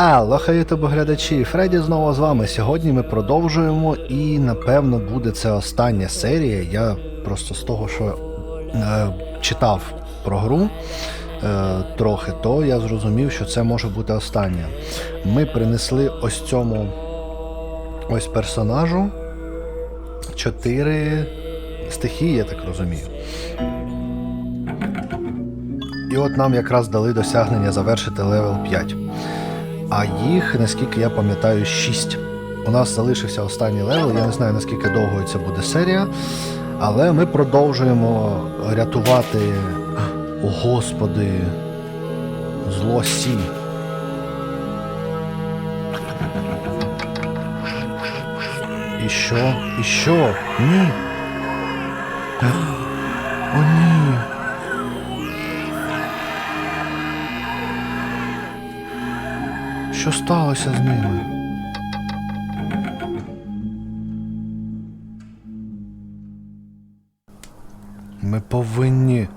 Алло, ютуб глядачі, Фредді знову з вами. Сьогодні ми продовжуємо і напевно буде це остання серія. Я просто з того, що е, читав про гру е, трохи, то я зрозумів, що це може бути остання. Ми принесли ось цьому ось персонажу чотири стихії, я так розумію. І от нам якраз дали досягнення завершити левел 5. А їх, наскільки я пам'ятаю, 6. У нас залишився останній левел. Я не знаю, наскільки довго це буде серія. Але ми продовжуємо рятувати. О, Господи. Зло Сі. І що? І що? Ні. О, ні. Що сталося з ними? Ми повинні.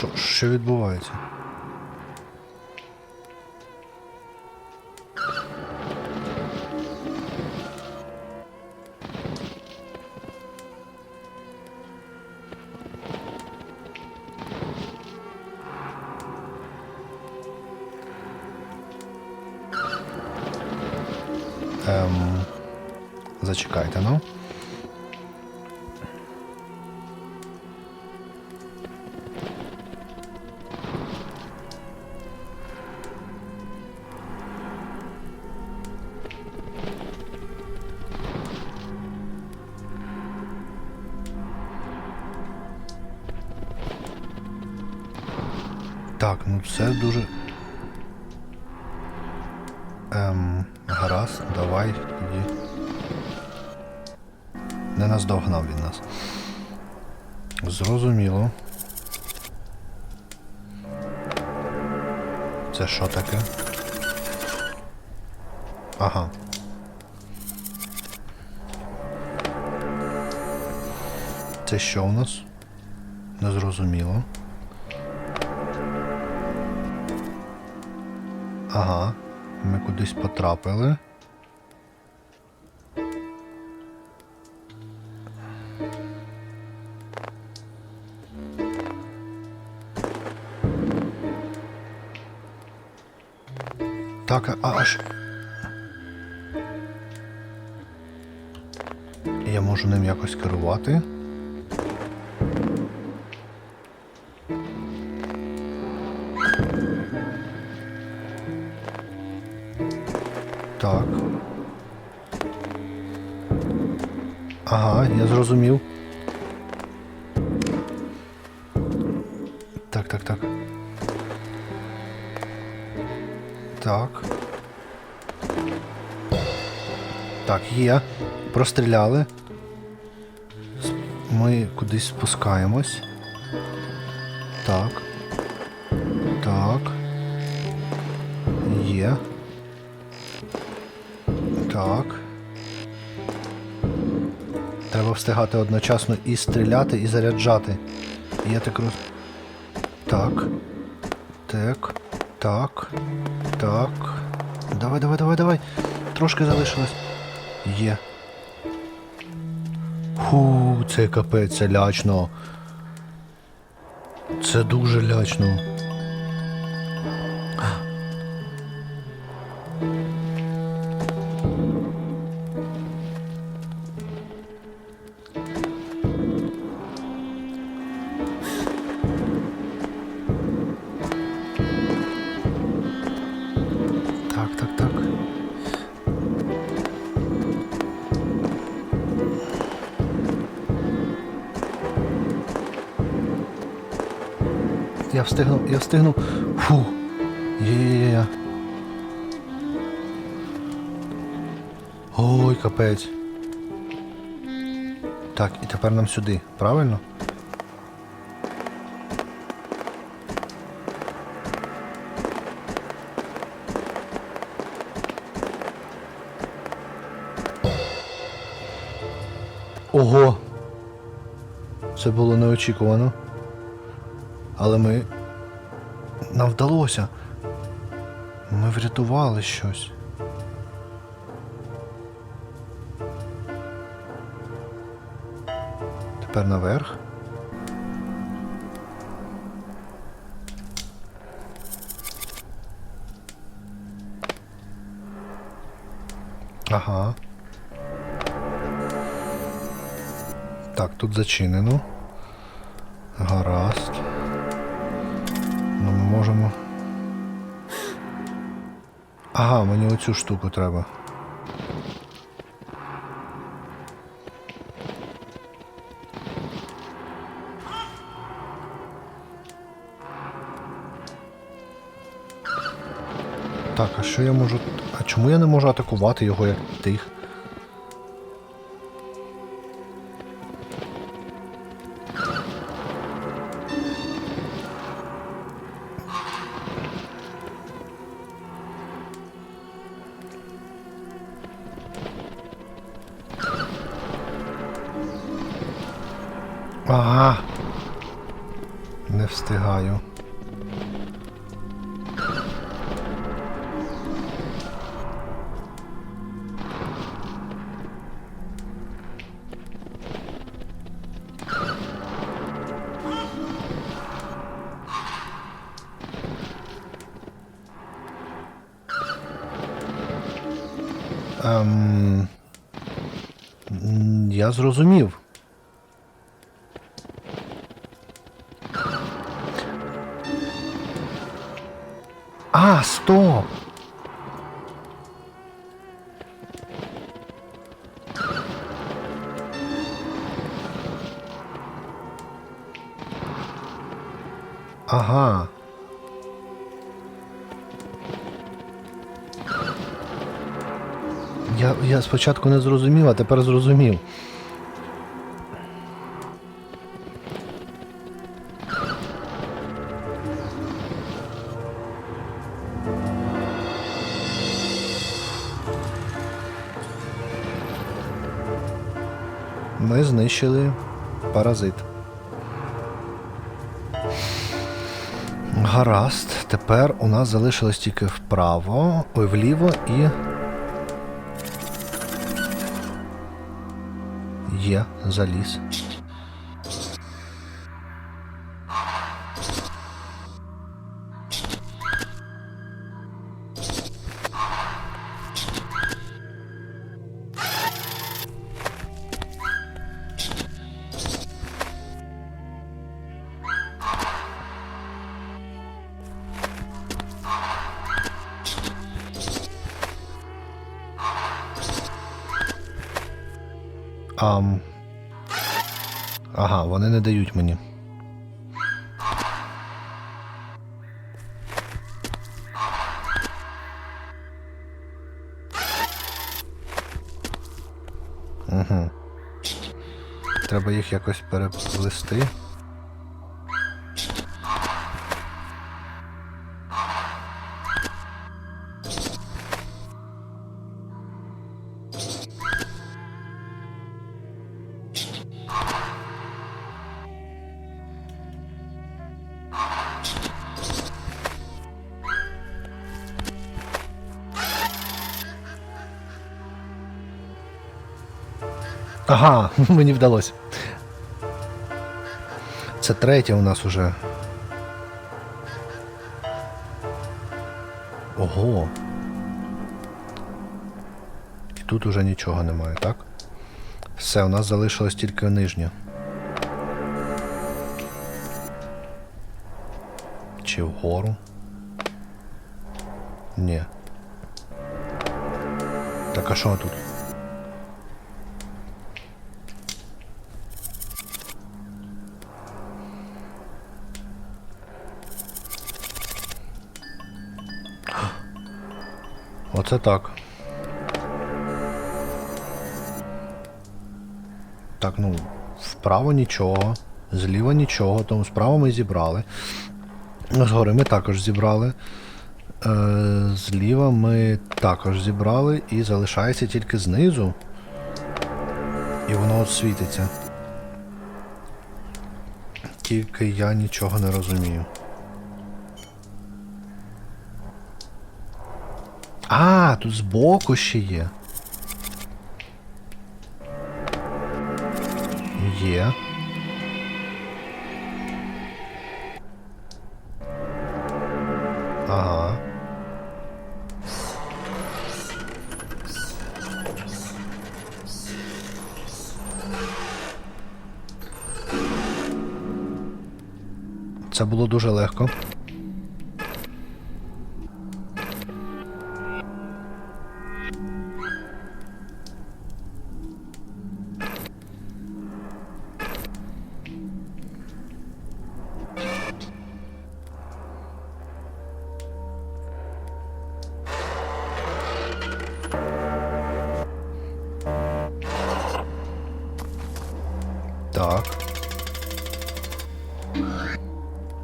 Що, що відбувається? Ем, зачекайте, ну. Так, ну це дуже. Ем, гаразд, давай тоді. Не наздогнав він нас. Зрозуміло. Це що таке? Ага. Це що у нас? Незрозуміло. Ага, ми кудись потрапили. Так, а аж. Я можу ним якось керувати. Так, так, так. Так. Є. Простріляли. Ми кудись спускаємось. Так. Так. Є. Так. Треба встигати одночасно і стріляти, і заряджати. Я так роз... Так. Так. Так. Так. Давай, давай, давай, давай. Трошки залишилось. Є. Фу, це капець, це лячно. Це дуже лячно. Стигну, я встигнув. Фу. Є-є-є. Ой, капець. Так, і тепер нам сюди, правильно? Ого! Це було неочікувано. Але ми нам вдалося. Ми врятували щось. Тепер наверх. Ага. Так, тут зачинено. Гаразд. Ну, ми можемо. Ага, мені оцю штуку треба. Так, а що я можу. А чому я не можу атакувати його як тих? Ага. Не встигаю. Ем... Я зрозумів. А, стоп! Ага. Я, я спочатку не зрозумів, а тепер зрозумів. Ми знищили паразит. Гаразд. Тепер у нас залишилось тільки вправо, ой, вліво і. Є, заліз. Ам. Ага, вони не дають мені. Угу. Треба їх якось переплести. Ага, мені вдалося. Це третє у нас уже. Ого. І тут уже нічого немає, так? Все, у нас залишилось тільки нижнє. Чи вгору? Ні. Так а що тут? Оце так. Так, ну, вправо нічого, зліва нічого, тому справа ми зібрали. Згори ми також зібрали. Е, зліва ми також зібрали і залишається тільки знизу. І воно от світиться. Тільки я нічого не розумію. А, тут збоку ще є. Є. Ага. Це було дуже легко. Так.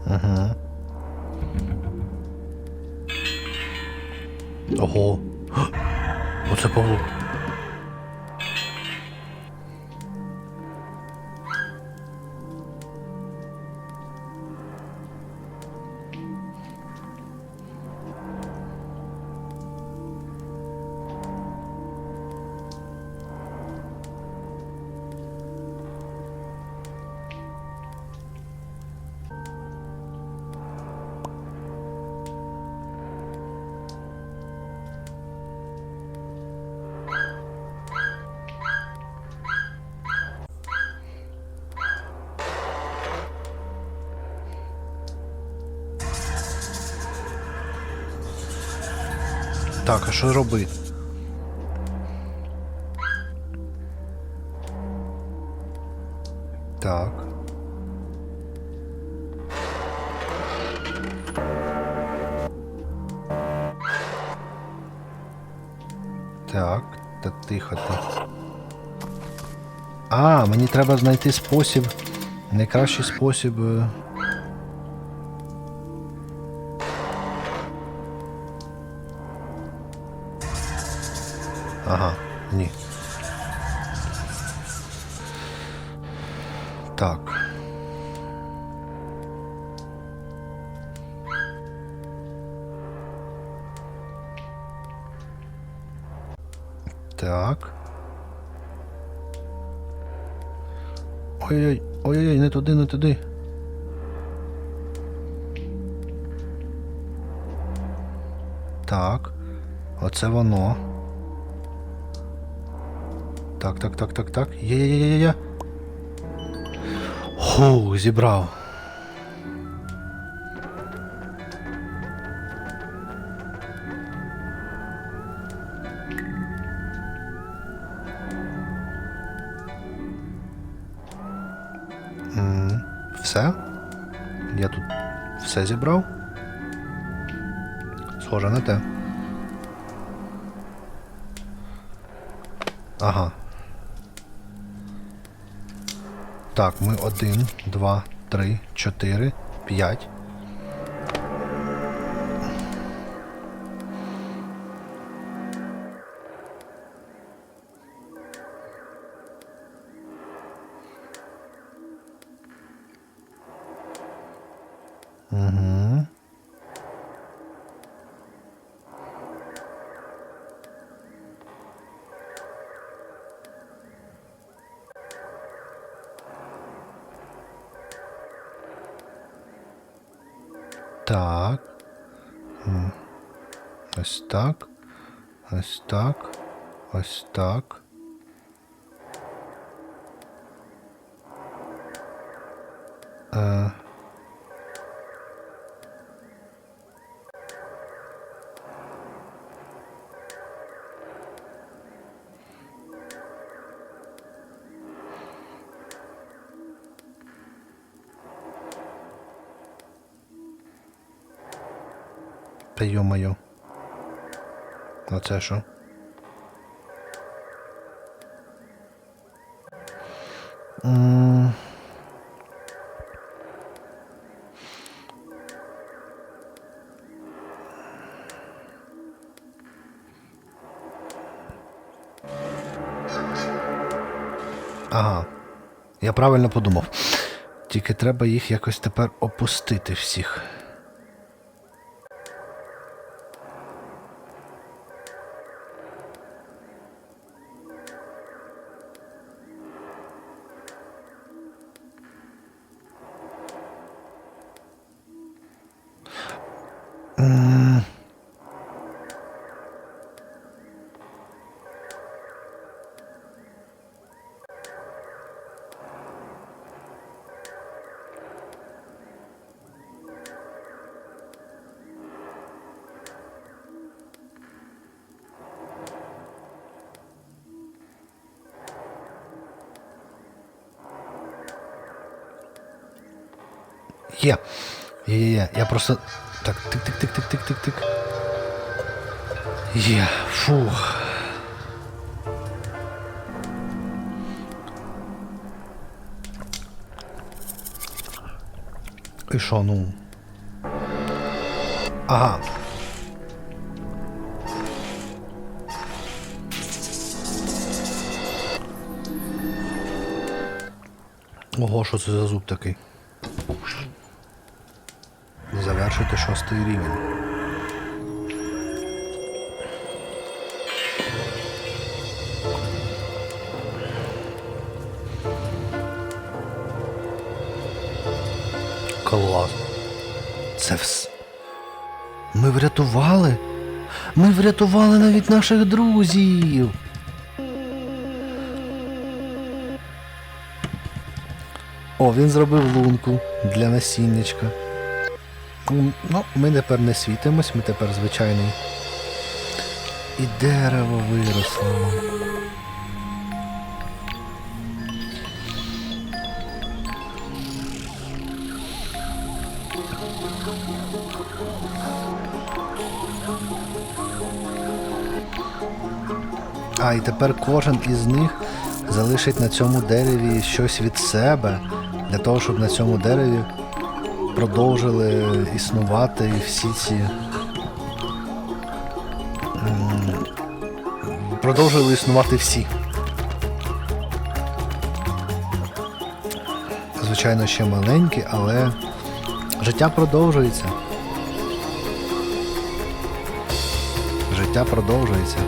Угу. Ого. Оце Павло. Так, а що робити? Так. Так, та тихо ти. А, мені треба знайти спосіб. Найкращий спосіб. Ні. Так. Так. Ой-ой, ой-ой, не туди, не туди. Так. Оце воно. Так, так, так, так, так. Є, є, є, є, є. Ху, зібрав. Все? Я тут все зібрав? Схоже на те. Ага. Так, ми один, два, три, чотири, п'ять. Угу. Так. М. Ось так. Ось так. Ось так. Е. Та йо-моє. А це що? Ага. Я правильно подумав. Тільки треба їх якось тепер опустити всіх. Є. Є, є. Я просто. Так, тик-тик-тик-тик-тик-тик-тик. Є. Фух. І що, ну? Ага. Ого, що це за зуб такий? Завершити шостий рівень. Клас. Це вс... Ми врятували? Ми врятували навіть наших друзів. О, він зробив лунку для насіннячка. Ну, ми тепер не світимось, ми тепер звичайний. І дерево виросло. А, і тепер кожен із них залишить на цьому дереві щось від себе, для того, щоб на цьому дереві продовжили існувати всі ці. Продовжили існувати всі. Звичайно, ще маленькі, але життя продовжується. Життя продовжується.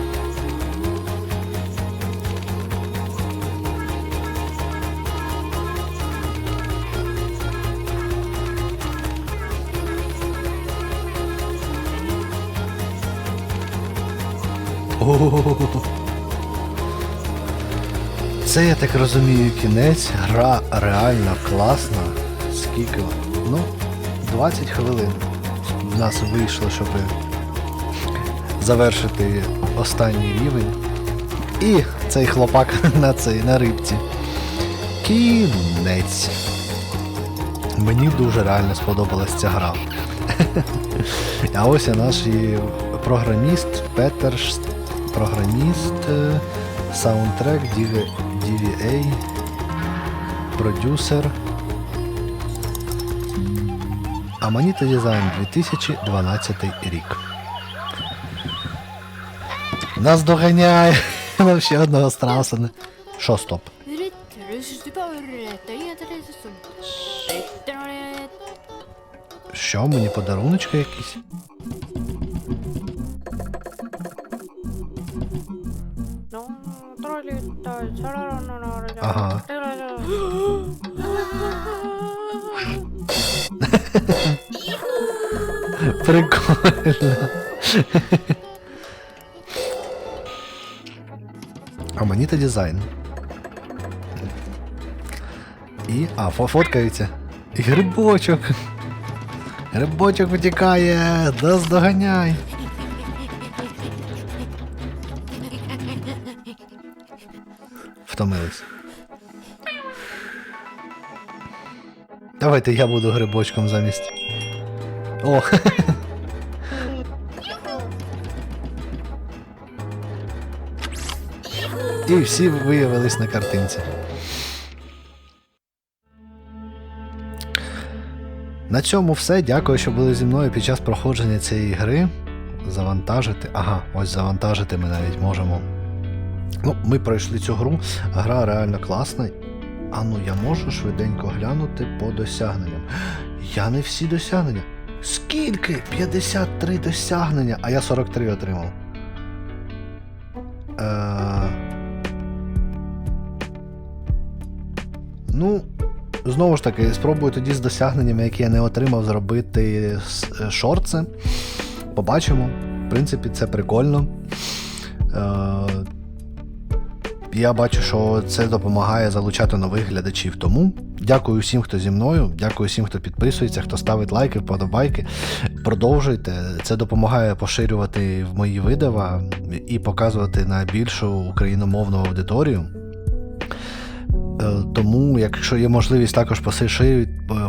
О-о-о-о. Це, я так розумію, кінець. Гра реально класна. Скільки? Ну, 20 хвилин в нас вийшло, щоб завершити останній рівень. І цей хлопак на цей на рибці. Кінець. Мені дуже реально сподобалась ця гра. А ось і наш програміст Петер Ш- програміст, е, саундтрек, DVA, продюсер. Аманіта Дизайн 2012 рік. Нас доганяє! Нам ще одного страуса. не- Що стоп? Що, мені подаруночки якісь? Прикольно. Аманіта дизайн. І. А, фоткаються. І грибочок. Грибочок витікає. Нас доганяй. Втомились. Давайте я буду грибочком замість. О! І всі виявились на картинці. На цьому все. Дякую, що були зі мною під час проходження цієї гри. Завантажити. Ага, ось завантажити ми навіть можемо Ну, ми пройшли цю гру, гра реально класна. А ну я можу швиденько глянути по досягненням. Я не всі досягнення. Скільки? 53 досягнення, а я 43 отримав. Е... Ну, знову ж таки, спробую тоді з досягненнями, які я не отримав, зробити е, шорти. Побачимо. В принципі, це прикольно. Е... Я бачу, що це допомагає залучати нових глядачів. Тому дякую всім, хто зі мною, дякую всім, хто підписується, хто ставить лайки, вподобайки. Продовжуйте. Це допомагає поширювати мої видива і показувати на більшу україномовну аудиторію. Е, Тому, якщо є можливість також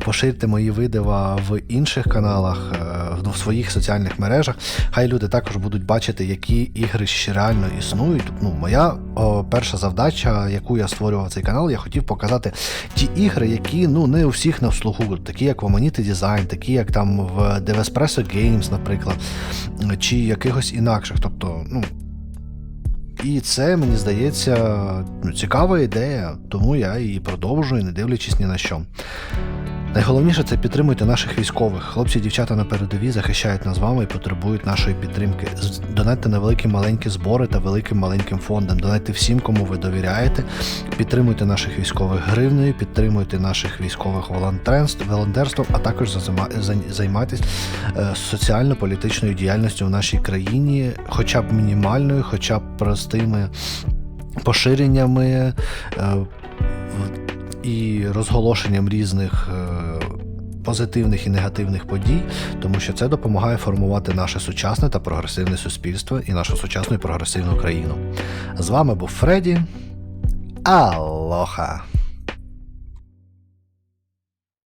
поширити, мої видива в інших каналах, е, в своїх соціальних мережах, хай люди також будуть бачити, які ігри ще реально існують. Ну, моя о, перша завдача, яку я створював цей канал, я хотів показати ті ігри, які ну не у всіх на вслугу, такі як в Amanita Design, такі як там в Devespresso Games, наприклад, чи якихось інакших. Тобто, ну. І це, мені здається, ну, цікава ідея, тому я її продовжую, не дивлячись ні на що. Найголовніше це підтримуйте наших військових. Хлопці і дівчата на передовій захищають нас з вами і потребують нашої підтримки. Донатьте на великі маленькі збори та великим маленьким фондам. Донатьте всім, кому ви довіряєте. Підтримуйте наших військових гривнею, підтримуйте наших військових волонтерств, волонтерством, а також займайтесь е, соціально-політичною діяльністю в нашій країні, хоча б мінімальною, хоча б простими поширеннями. е, і розголошенням різних е, позитивних і негативних подій, тому що це допомагає формувати наше сучасне та прогресивне суспільство і нашу сучасну і прогресивну країну. З вами був Фредді. Алоха!